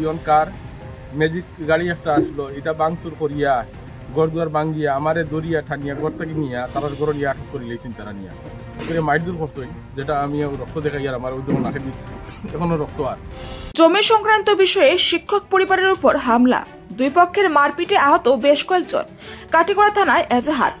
ইয়ন কার magic গাড়ি একটা আসলো, এটা বাংসুর করিয়া গড় দুয়ার বাঙ্গিয়া আমারে দরিয়া ঠানিয়া গড় থেকে নিয়া তারার গড় নিয়ে আটক করে লেছেন তারা নিয়া। করে মাইটদুর করছই যেটা আমি রক্ত দেখাই আর আমার ওই নাকে দি এখনও রক্ত আর। জমি সংক্রান্ত বিষয়ে শিক্ষক পরিবারের উপর হামলা। দুই পক্ষের মারপিটে আহত বেশ কয়েকজন। কাটিগড়া থানায় এজাহার।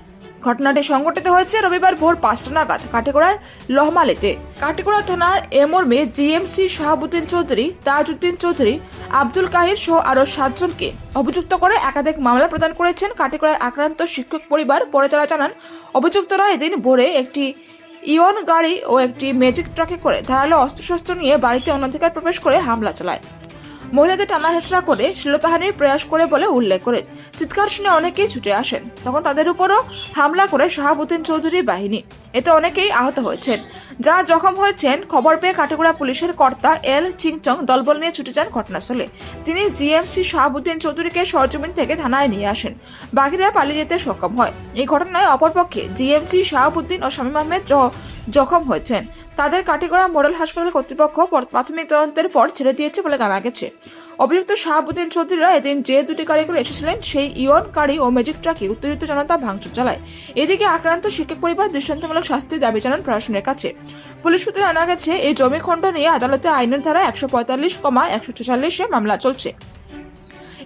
ঘটনাটি সংঘটিত হয়েছে রবিবার ভোর পাঁচটা নাগাদ কাটিগড়ার লহমালেতে। কাটিগড়া থানার এ মর্মে জিএমসি শাহাবুদ্দিন চৌধুরী, তাজউদ্দিন চৌধুরী, আব্দুল কাহির সহ আরও সাতজনকে অভিযুক্ত করে একাধিক মামলা প্রদান করেছেন কাটিগড়ার আক্রান্ত শিক্ষক পরিবার। পরে তারা জানান, অভিযুক্তরা এদিন ভোরে একটি ইয়ন গাড়ি ও একটি ম্যাজিক ট্রাকে করে ধারালো অস্ত্রশস্ত্র নিয়ে বাড়িতে অনধিকার প্রবেশ করে হামলা চালায়। মহিলাদের টানা হেঁচড়া করে শ্লীলতাহানির প্রয়াস করে বলে উল্লেখ করেন। চিৎকার শুনে অনেকেই ছুটে আসেন। তখন তাদের উপরও হামলা করে শাহাবুদ্দিন চৌধুরীর বাহিনী। এতে অনেকেই আহত হয়েছেন। যারা জখম হয়েছেন খবর পেয়ে কাটিগড়া পুলিশের কর্তা এল চিংচং দলবল নিয়ে ছুটে যান ঘটনাস্থলে। তিনি জিএমসি শাহাবুদ্দিন চৌধুরীকে সরজমিন থেকে থানায় নিয়ে আসেন। বাকিরা পালিয়ে যেতে সক্ষম হয়। এই ঘটনায় অপরপক্ষে জিএমসি শাহাবুদ্দিন ও শামীম আহমেদ জখম হয়েছেন। তাদের কাটিগড়া মডেল হাসপাতাল কর্তৃপক্ষ পর- প্রাথমিক তদন্তের পর ছেড়ে দিয়েছে বলে জানা গেছে। অভিযুক্ত শাহাবুদ্দিন চৌধুরীরা এদিন যে দুটি গাড়ি করে এসেছিলেন, সেই ইয়ন গাড়ি ও ম্যাজিক ট্রাকে উত্তেজিত জনতা ভাঙচুর চালায়। এদিকে আক্রান্ত শিক্ষক পরিবার দৃষ্টান্তমূলক শাস্তির দাবি জানান প্রশাসনের কাছে। পুলিশ সূত্রে জানা গেছে, এই জমি খণ্ড নিয়ে আদালতে আইনের ধারা একশো পঁয়তাল্লিশ কমা একশো ছেচল্লিশে মামলা চলছে।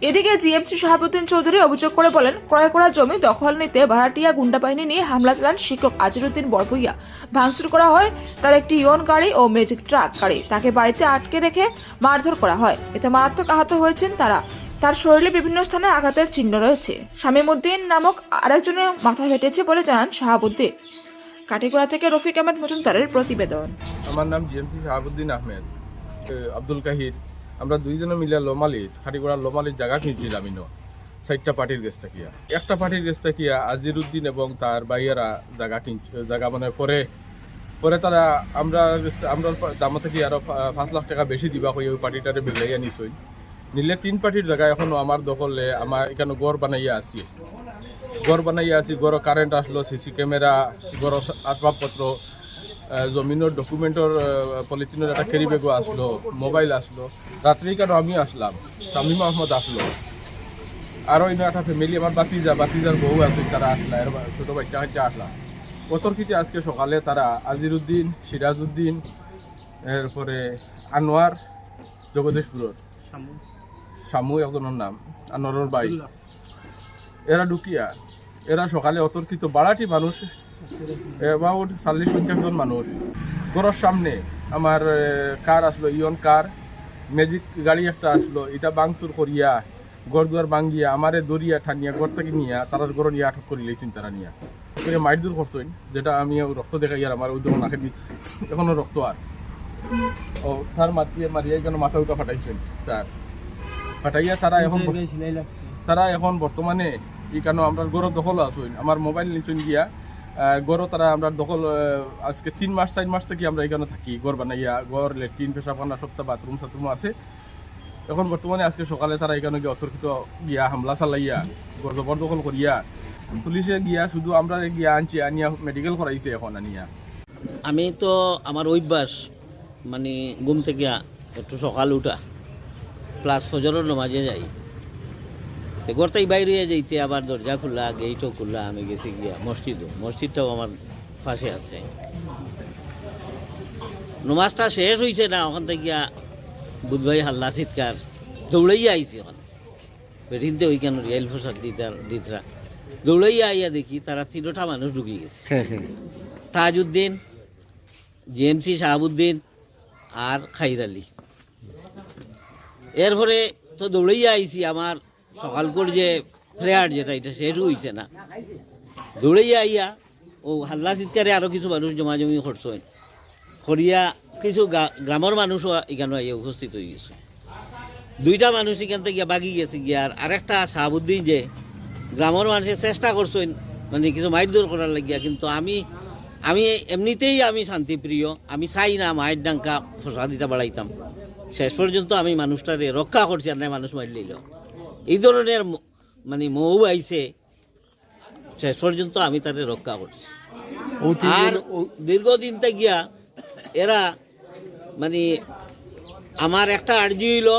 এদিকে জিএমসি শাহাবুদ্দিন চৌধুরী অভিযোগ করে বলেন, ক্রয় করা জমি দখল নিতে ভাড়াটিয়া গুন্ডা বাহিনী নিয়ে হামলা চালান শিক্ষক আজিরুদ্দিন বরভুইয়া। ভাঙচুর করা হয় তার একটি ইয়ন গাড়ি ও ম্যাজিক ট্রাক গাড়ি। তাকে বাড়িতে আটকে রেখে মারধর করা হয়। এতে মারাত্মক আহত হয়েছেন তারা। তার শরীরে বিভিন্ন স্থানে আঘাতের চিহ্ন রয়েছে। শামীম উদ্দিন নামক আরেকজনের মাথা ফেটেছে বলে জানান শাহাবুদ্দিন। কাটিগড়া থেকে রফিক আহমেদ মজুমদারের প্রতিবেদন। আমার নাম জিএমসি শাহাবুদ্দিন আহমেদ। আব্দুল কাহির। আমরা দুইজনে মিলে লোমালিত খাটিগড়ার লোমালির জায়গা কিনছিলাম ইনো চারটা পার্টির গেছ থাকিয়া একটা পার্টির গেছ থাকিয়া আজিরুদ্দিন এবং তার বাইয়েরা জায়গা কিন, জায়গা মানে পরে পরে তারা আমরা আমরা দাম থেকে আরও পা- পাঁচ লাখ টাকা বেশি দিবা কই, ওই পার্টিটারে বেলাইয়া নিছই। নিলে তিন পার্টির জায়গা এখনও আমার দখলে, আমার এখানে গড় বানাইয়া আছি। গড় বানাইয়া আছি, গড় কারেন্ট আসলো সিসি ক্যামেরা গড় আসবাবপত্র জমিনের ডকুমেন্টর পলিথিনের একটা ক্যারি ব্যাগও আসলো মোবাইল আসলো রাত্রি কেন আমি আসলাম শামীম আহমদ আসলো আরও ইনো একটা ফ্যামিলি আমার বাতিজা বাতিজার বউ আছে তারা আসলা এর ছোট বাচ্চা কাচ্চা আসলা অতর্কিতে আজকে সকালে তারা আজিরুদ্দিন সিরাজউদ্দিন এরপরে আনোয়ার জগদীশপুরের শামু। একজনের নাম আনোয়ারের বাই। এরা ঢুকিয়া এরা সকালে অতর্কিত বাড়াটি মানুষ অ্যাবাউট চল্লিশ পঞ্চাশ জন মানুষ। ঘরের সামনে আমার কার আসলো ইয়ন কার ম্যাজিক গাড়ি একটা আসলো এটা বাংসুর করিয়া গড় দুয়ার বাঙ্গিয়া আমারে দরিয়া ঠানিয়া গড় থেকে নিয়া তারার গড় নিয়ে আটক করে লেছেন তারা নিয়া। করে মাইট দূর করছই যেটা আমি রক্ত দেখাই আর আমার ওই দোকান নাকে দি এখনও রক্ত আর। ও তার মাতিয়ে মারিয়া কেন মাথা উঠা ফাটাইছেন স্যার। ফাটাইয়া তারা এখন তারা এখন বর্তমানে ই কেন আমরা গড় দখল আসুন আমার মোবাইল নিচুন গিয়া আহ, গড় তারা আমরা দখল আজকে তিন মাস চার মাস থেকে আমরা এখানে থাকি। গড় বানাইয়া গড় লেট্রিন পেশাপানা সপ্তাহ বাথরুম সাথরুম আছে। এখন বর্তমানে আজকে সকালে তারা এখানে গিয়ে অতর্কিত গিয়া হামলা চালাইয়া গড় জবর দখল করিয়া পুলিশে গিয়া শুধু আমরা গিয়া আনছি আনিয়া মেডিকেল করাইছে এখন আনিয়া। আমি তো আমার অভ্যাস মানে ঘুম থেকে একটু সকাল উঠা প্লাস ফজরের নমাজে যাই। তো গড়তাই বাইরে যাইতে আবার দরজা খোলা গেটও খুললা আমি গেছি গিয়া মসজিদও মসজিদটাও আমার পাশে আছে। নমাজটা শেষ হয়েছে না ওখান থেকে গিয়া বুধবাই হাল্লা চিৎকার দৌড়াইয়া আইছি ওখানে। বেঠিনতে ওইখানে রেল ফসাদ দিতার দিতরা দৌড়াইয়া আইয়া দেখি তারা তিনোটা মানুষ ঢুকে গেছে। তাজউদ্দিন জেএমসি শাহাবুদ্দিন আর খাইর আলী। এরপরে তো দৌড়াইয়া আইছি আমার সকাল করে যে প্রেয়ার যেটা, এটা শেষ হইছে না। দৌড়াইয়া আইয়া, ও হাল্লা চিৎকারে আরও কিছু মানুষ জমা জমাজমি করছেন। করিয়া কিছু গ্রামের মানুষও এখানে আইয়া উপস্থিত হয়ে গেছে। দুইটা মানুষ এখান থেকে বাগি গেছে গিয়া, আর আরেকটা শাহাবুদ্দিন যে গ্রামের মানুষের চেষ্টা করছেন মানে কিছু মাইর করার লাগিয়া, কিন্তু আমি আমি এমনিতেই আমি শান্তিপ্রিয়, আমি চাই না মায়ের ডাঙ্কা ফসা দিতে বাড়াইতাম। শেষ পর্যন্ত আমি মানুষটারে রক্ষা করছি আর নাই মানুষ মারি লইল। এই ধরনের মানে মৌ আইছে শেষ পর্যন্ত আমি তাদের রক্ষা করছি। আর দীর্ঘদিন গিয়া এরা মানে আমার একটা আর্জি হইল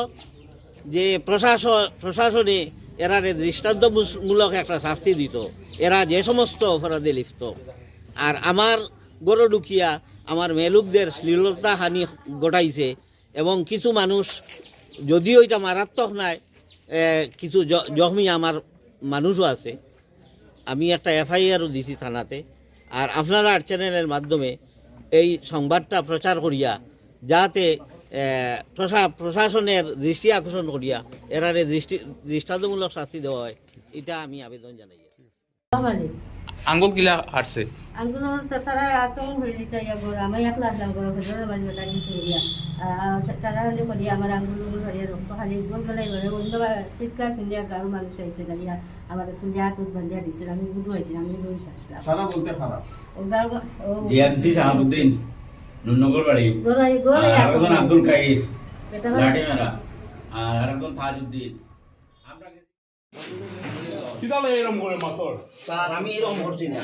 যে প্রশাসন প্রশাসনে এরারে দৃষ্টান্তমূলক একটা শাস্তি দিত। এরা যে সমস্ত অপরাধে লিপ্ত। আর আমার গরু ঢুকিয়া আমার মেলুকদের শ্লীলতা হানি ঘটাইছে এবং কিছু মানুষ যদিও এটা মারাত্মক নাই এ, কিছু জখমি আমার মানুষও আছে। আমি একটা এফআইআরও দিছি থানাতে। আর আপনারা আর চ্যানেলের মাধ্যমে এই সংবাদটা প্রচার করিয়া, যাতে প্রশা- প্রশাসনের দৃষ্টি আকর্ষণ করিয়া এরারে দৃষ্টি, দৃষ্টান্তমূলক শাস্তি দেওয়া হয়, এটা আমি আবেদন জানাই। আঙ্গুল কিলা আঙ্গুলো তারা দিতে ইয়া করে আমি একলা করে ভেতরে বাড়ি বেটা কিছু ইয়া তারা হলে করি আমার আঙ্গুলো হরিয়া রক্ত খালি গোল গলাই করে অন্য চিৎকার শুনিয়া গাঁর মানুষ আইছিল ইয়া আমার কুলিয়া হাত বান্ধিয়া দিছিল আমি বুধু হয়েছিল আমি বই আসলাম খারাপ বলতে খারাপ ও গাঁর ও ডিএমসি শাহাবুদ্দিন নুনগর বাড়ি গোলাই গোলাই আর একজন আব্দুল কাহির বেটা লাঠি মেরা আর আরেকজন তাজউদ্দিন আমরা স্যার আমি এরকম করছি না।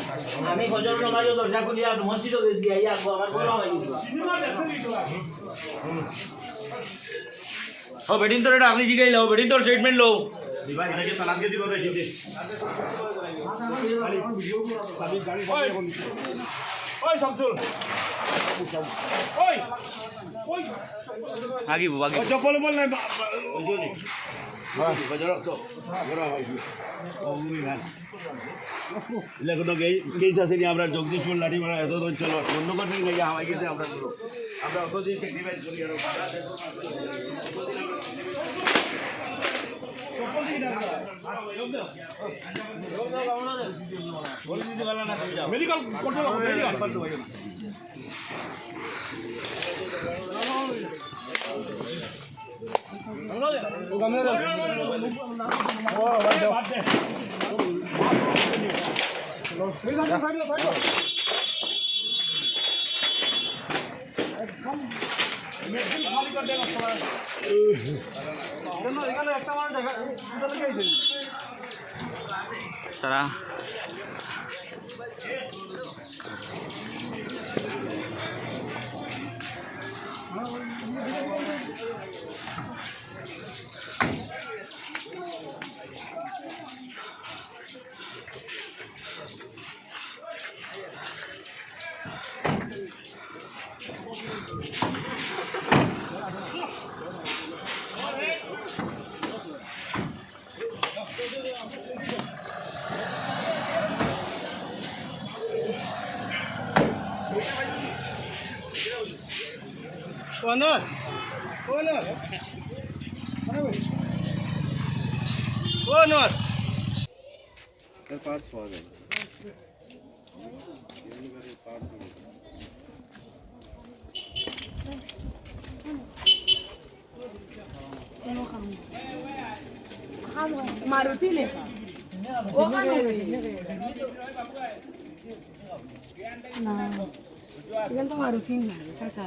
আমি ফজর নামাজও দরজা খুলিয়া মসজিদও গেছি আইয়া আমার বড় হয়ে ও বেডিন তোর? এটা আপনি জিগাই লও বেডিন তোর স্টেটমেন্ট লও। আমরা জগদীশপুর লাঠি মারা এত অঞ্চল অন্য কথা নাকি হাওয়াই গেছে আমরা আমরা অতদিন স্যাক্রিফাইস করি আর মেডিকেল। করতে তারা মারুতি লেখা ওখানে না এখানে তো মারুতি না টাটা